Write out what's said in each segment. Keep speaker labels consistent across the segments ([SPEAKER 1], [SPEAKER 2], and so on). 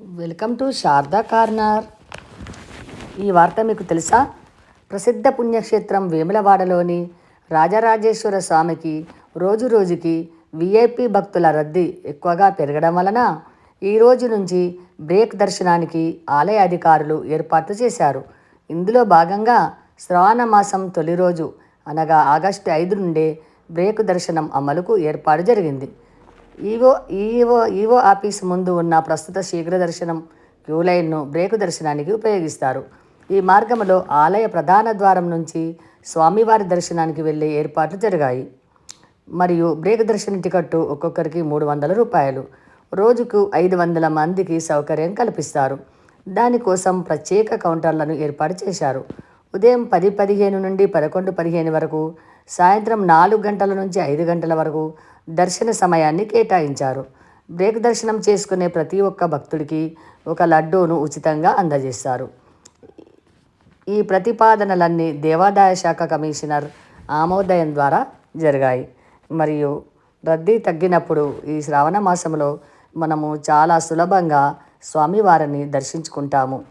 [SPEAKER 1] Welcome to Sharada corner. ఈ వార్త మీకు తెలుసా? ప్రసిద్ధ పుణ్యక్షేత్రం వేములవాడలోని రాజరాజేశ్వర స్వామికి రోజు రోజుకి విఐపి భక్తుల రద్దీ ఎక్కువగా పెరగడం వలన ఈ రోజు నుంచి బ్రేక్ దర్శనానికి ఆలయ అధికారులు ఏర్పాట్లు చేశారు. ఇందులో భాగంగా శ్రావణ మాసం తొలి రోజు అనగా ఆగస్టు ఐదు నుండే బ్రేక్ దర్శనం అమలుకు ఏర్పాటు జరిగింది. ఈవో ఈవో ఈవో ఆఫీస్ ముందు ఉన్న ప్రస్తుత శీఘ్ర దర్శనం క్యూ లైన్ను బ్రేకు దర్శనానికి ఉపయోగిస్తారు. ఈ మార్గంలో ఆలయ ప్రధాన ద్వారం నుంచి స్వామివారి దర్శనానికి వెళ్ళే ఏర్పాట్లు జరిగాయి. మరియు బ్రేక్ దర్శన టికెట్టు ఒక్కొక్కరికి మూడు వందల రూపాయలు. రోజుకు ఐదు వందల మందికి సౌకర్యం కల్పిస్తారు. దానికోసం ప్రత్యేక కౌంటర్లను ఏర్పాటు చేశారు. ఉదయం పది పదిహేను నుండి పదకొండు పదిహేను వరకు సాయంత్రం నాలుగు గంటల నుంచి ఐదు గంటల వరకు దర్శన సమయాన్ని కేటాయించారు. బ్రేక్ దర్శనం చేసుకునే ప్రతి ఒక్క భక్తుడికి ఒక లడ్డూను ఉచితంగా అందజేస్తారు. ఈ ప్రతిపాదనలన్నీ దేవాదాయ శాఖ కమిషనర్ ఆమోదయం ద్వారా జరిగాయి. మరియు రద్దీ తగ్గినప్పుడు ఈ శ్రావణ మాసంలో మనము చాలా సులభంగా స్వామివారిని దర్శించుకుంటాము.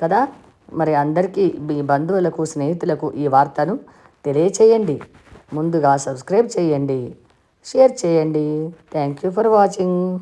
[SPEAKER 1] కదా? మరి అందరికీ మీ బంధువులకు స్నేహితులకు ఈ వార్తను తెలియచేయండి. ముందుగా సబ్స్క్రైబ్ చేయండి. షేర్ చేయండి. Thank you for watching